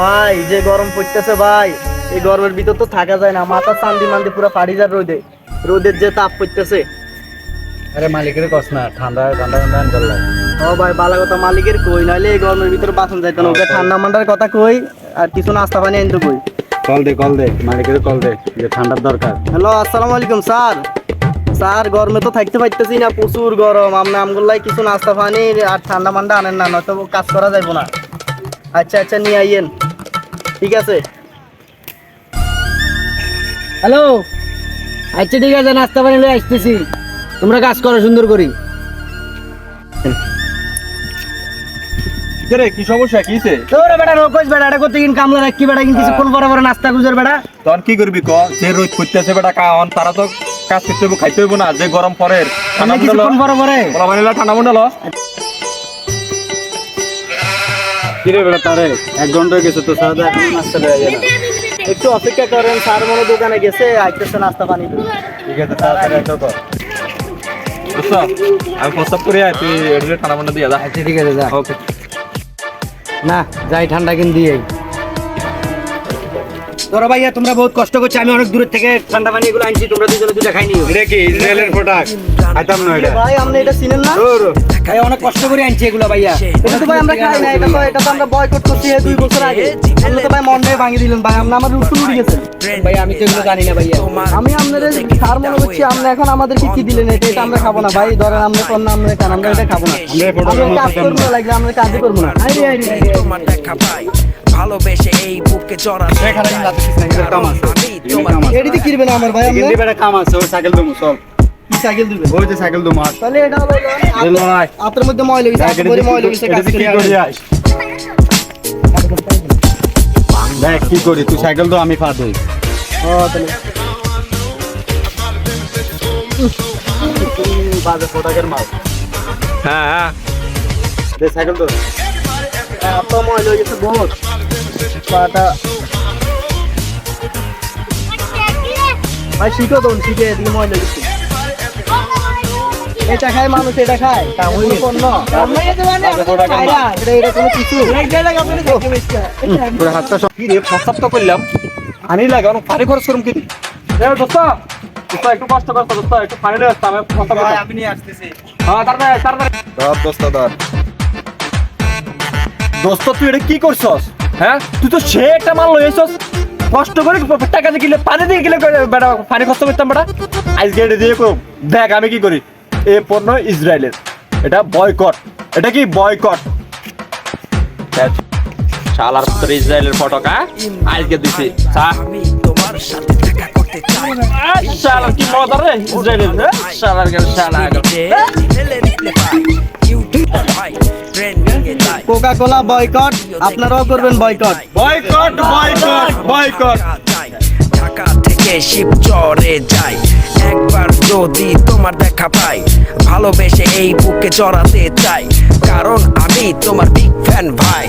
ভাই যে গরম পড়তেছে ভাই এই গরমের ভিতর তো থাকা যায় না। মাথা চান্দি মান্দি পুরো ফাড়ি যায় রোদে। রোদের যে তাপ পড়তেছে। আরে মালিকের কস না ঠান্ডা ঠান্ডা ঠান্ডা ও ভাই বালা কথা মালিকের কই নাইলে এই গরমের ভিতরে বাসন যাইতো না ওকে ঠান্ডা মান্ডার কথা কই আর কিছু নাস্তা পানি আনতে কই। কল দে কল দে মালিকের কল দে যে ঠান্ডার দরকার। হ্যালো আসসালামু আলাইকুম স্যার। স্যার গরমে তো থাকতে পারতেছি না প্রচুর গরম। আপনি আমগুলাই কিছু নাস্তা পানি আর ঠান্ডা মান্ডা আনেন না নয়তো কাজ করা যাইবো না। আচ্ছা আচ্ছা নিয়ে আইয়েন। ঠিক আছে। হ্যালো? আচ্ছা ঠিক আছে নাস্তা পানি লয়ে আসতেছি। তোমরা কাজ করো সুন্দর করি। রে কি সমস্যা? কিছে তোরে বেটা বেটা এটা করতে কিন কামলা রাখি বেটা কিন কিছুক্ষণ পরে পরে নাস্তা গুজর বেটা। তখন কি করবি ক? যে রোদ করতেছে বেটা কারণ তারা তো কাজ করতে খাইতে হইব না যে গরম পরের ঠান্ডা বলা ঠান্ডা মন্ডল। কিরে বেটা তারে এক ঘণ্টা হয়ে গেছে তো স্যার এখন নাস্তা দেওয়া যায় না। একটু অপেক্ষা করেন স্যার মনে দোকানে গেছে আইতেছে নাস্তা পানি। ঠিক আছে তাড়াতাড়ি একটা কর দোস্ত, আমি প্রস্তাব করি আয় তুই এডিলে ঠান্ডা দিয়ে যা। আচ্ছা ঠিক আছে যা। ওকে না যাই ঠান্ডা কিন দিয়ে তোরা ভাইয়া তোমরা বহুত কষ্ট করছ আমি অনেক দূরের থেকে ঠান্ডা পানি এগুলো আনছি তোমরা দুজনে দুটা খাই নিও। এটা কি ইসরায়েলের প্রোডাক্ট আইতাম না এটা। ভাই আপনি এটা চিনেন না? ভাই অনেক কষ্ট করে আনছি এগুলো ভাইয়া। এটা তো ভাই আমরা খাই না এটা তো এটা তো আমরা বয়কট করছি এই দুই বছর আগে। আপনি তো ভাই মন্ডে ভাঙি দিলেন ভাই আপনি আমার রুট উড়ে গেছে। ভাই আমি তো এগুলো জানি না ভাইয়া। আমি আপনাদের স্যার মনে করছি আপনি এখন আমাদেরকে কি দিলেন? এটা এটা আমরা খাব না ভাই ধরেন আমরা কোন না আমরা আমরা এটা খাব না। আমরা কাজ করব না লাগলে আমরা কাজই করব না। আরে আরে। ভালোবেসে এই বুকে কিছু না। আমি তোমার এডিতে আমার ভাই বেটা কাম আছে ওই সাইকেল দমু সব কি সাইকেল দিবে ওই যে সাইকেল দমু আর তাহলে এটা হলো আপনার মধ্যে ময়লা আপনার মধ্যে ময়লা গেছে কাজ কি করে আইস দেখ কি করি? তুই সাইকেল তো আমি পা দিই ও তাহলে। বাজে ফটাকের মাল। হ্যাঁ হ্যাঁ। দে সাইকেল তো এত ময়লা হয়ে গেছে বহুত। পাটা। ভাই শিখো তো শিখে এদিকে ময়লা গেছে এটা খায় মানুষ এটা খায়। কোনো পণ্য এটা এটা কোনো কিছু তোর হাতটা সব কি রে করলাম আনি লাগে অনেক পানি খরচ করুম কি? দোস্ত দোস্ত একটু কষ্ট কর দোস্ত একটু পানি নিয়ে আসতে আমি কথা বলব আমি নিয়ে আসতেছি। হ্যাঁ তাড়াতাড়ি তাড়াতাড়ি। ধর। দোস্ত তুই এটা কি করছস? হ্যাঁ? তুই তো সে একটা মাল লইছস কষ্ট করে টাকা দিয়ে কিনলে পানি দিয়ে কিনলে বেটা পানি খরচ করতাম বেটা। আজকে এটা দিয়ে করুম দেখ আমি কি করি? এ পণ্য ইসরায়েলের। এটা বয়কট এটা কি বয়কট শালার পুত্র ইসরায়েলের ফটোকা আজকে দিছি তোমার সাথে দেখা করতে চাই শালার কি মজা রে ইসরায়েলের হ্যাঁ? শালার গেল শালা। কোকা কোলা বয়কট আপনারাও করবেন boycott boycott boycott boycott Dhaka থেকে শিব শিবচরে যাই। একবার যদি তোমার দেখা পাই ভালোবেসে এই বুকে জড়াতে চাই। কারণ আমি তোমার বিগ ফ্যান ভাই।